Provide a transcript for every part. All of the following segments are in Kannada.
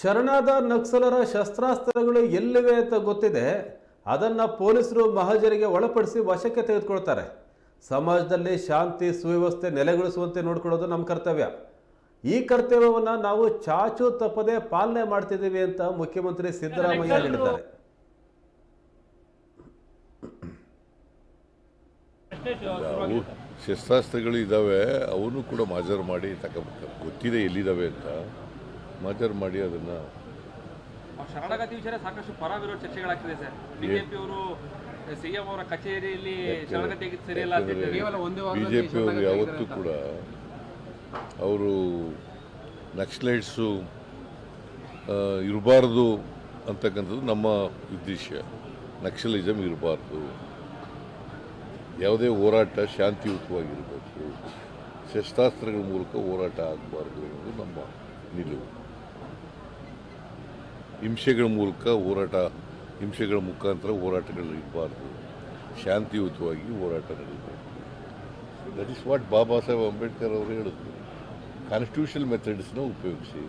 ಶರಣಾದ ನಕ್ಸಲರ ಶಸ್ತ್ರಾಸ್ತ್ರಗಳು ಎಲ್ಲಿವೆ ಅಂತ ಗೊತ್ತಿದೆ. ಅದನ್ನು ಪೊಲೀಸರು ಮಹಜರಿಗೆ ಒಳಪಡಿಸಿ ವಶಕ್ಕೆ ತೆಗೆದುಕೊಳ್ತಾರೆ. ಸಮಾಜದಲ್ಲಿ ಶಾಂತಿ ಸುವ್ಯವಸ್ಥೆ ನೆಲೆಗೊಳಿಸುವಂತೆ ನೋಡ್ಕೊಳ್ಳೋದು ನಮ್ಮ ಕರ್ತವ್ಯ. ಈ ಕರ್ತವ್ಯವನ್ನು ನಾವು ಚಾಚು ತಪ್ಪದೆ ಪಾಲನೆ ಮಾಡ್ತಿದ್ದೀವಿ ಅಂತ ಮುಖ್ಯಮಂತ್ರಿ ಸಿದ್ದರಾಮಯ್ಯ ಹೇಳಿದ್ದಾರೆ. ಶಸ್ತ್ರಾಸ್ತ್ರಗಳು ಇದ್ದಾವೆ ಅವನು ಕೂಡ ಮಾಜರ್ ಮಾಡಿ ತಗೋಬೇಕು ಗೊತ್ತಿದೆ ಎಲ್ಲಿದ್ದಾವೆ ಅಂತ. ಮಾಜರ್ ಮಾಡಿ ಅದನ್ನು. ಶರಣಾಗತಿ ವಿಚಾರ ಸಾಕಷ್ಟು ಪರ ವಿರೋಧ ಚರ್ಚೆಗಳಾಗ್ತಿದೆ ಸರ್. ಬಿಜೆಪಿ ಅವರು ಸಿಎಂ ಅವರ ಕಚೇರಿಯಲ್ಲಿ ಶರಣಾಗತಿ ಸರಿಯಲ್ಲ ಅಂತ ಹೇಳ್ತಾರೆ. ಬಿ ಜೆ ಪಿಯವರು ಯಾವತ್ತೂ ಕೂಡ ಅವರು ನಕ್ಸಲೈಟ್ಸು ಇರಬಾರ್ದು ಅಂತಕ್ಕಂಥದ್ದು ನಮ್ಮ ಉದ್ದೇಶ. ನಕ್ಸಲಿಸಮ್ ಇರಬಾರ್ದು. ಯಾವುದೇ ಹೋರಾಟ ಶಾಂತಿಯುತವಾಗಿರಬೇಕು. ಶಸ್ತ್ರಾಸ್ತ್ರಗಳ ಮೂಲಕ ಹೋರಾಟ ಆಗಬಾರ್ದು ಅನ್ನೋದು ನಮ್ಮ ನಿಲುವು. ಹಿಂಸೆಗಳ ಮೂಲಕ ಹೋರಾಟ, ಹಿಂಸೆಗಳ ಮುಖಾಂತರ ಹೋರಾಟಗಳು ಇರಬಾರ್ದು. ಶಾಂತಿಯುತವಾಗಿ ಹೋರಾಟ ನಡೀಬೇಕು. That is what Baba Saheb Ambedkar ಅವರು ಹೇಳಿದ್ರು. ಕಾನ್ಸ್ಟಿಟ್ಯೂಷನಲ್ ಮೆಥಡ್ಸ್ನ ಉಪಯೋಗಿಸಿ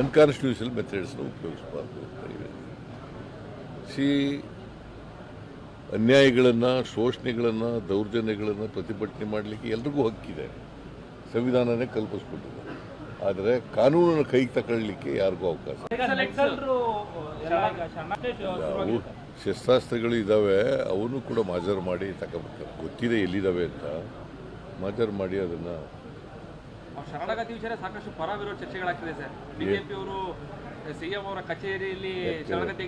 ಅನ್ಕಾನ್ಸ್ಟಿಟ್ಯೂಷನಲ್ ಮೆಥಡ್ಸ್ನ ಉಪಯೋಗಿಸಬಾರ್ದು ಅಂತ ಹೇಳಿ ಸಿ ಅನ್ಯಾಯಗಳನ್ನು, ಶೋಷಣೆಗಳನ್ನು, ದೌರ್ಜನ್ಯಗಳನ್ನು ಪ್ರತಿಭಟನೆ ಮಾಡಲಿಕ್ಕೆ ಎಲ್ರಿಗೂ ಹಕ್ಕಿದೆ. ಸಂವಿಧಾನನೇ ಕಲ್ಪಿಸ್ಕೊಟ್ಟಿದೆ ಆದರೆ ಕಾನೂನನ್ನು ಕೈಗೆ ತಗೊಳ್ಳಿಕ್ಕೆ ಯಾರಿಗೂ ಅವಕಾಶ ಶಸ್ತ್ರಾಸ್ತ್ರಗಳು ಇದ್ದಾವೆ ಅವನು ಕೂಡ ಮಾಜರ್ ಮಾಡಿ ತಗೋಬೇಕು. ಗೊತ್ತಿದೆ ಎಲ್ಲಿದ್ದಾವೆ ಅಂತ. ಮಾಜರ್ ಮಾಡಿ ಅದನ್ನು ಶರಣಾಗತಿ ವಿಚಾರ ಸಾಕಷ್ಟು ಪರ ವಿರೋಧ ಚರ್ಚೆಗಳಾಗ್ತಿದೆ ಸರ್. ಬಿಜೆಪಿ ಅವರು ಸಿಎಂ ಅವರ ಕಚೇರಿಯಲ್ಲಿ ಶರಣಾಗತಿ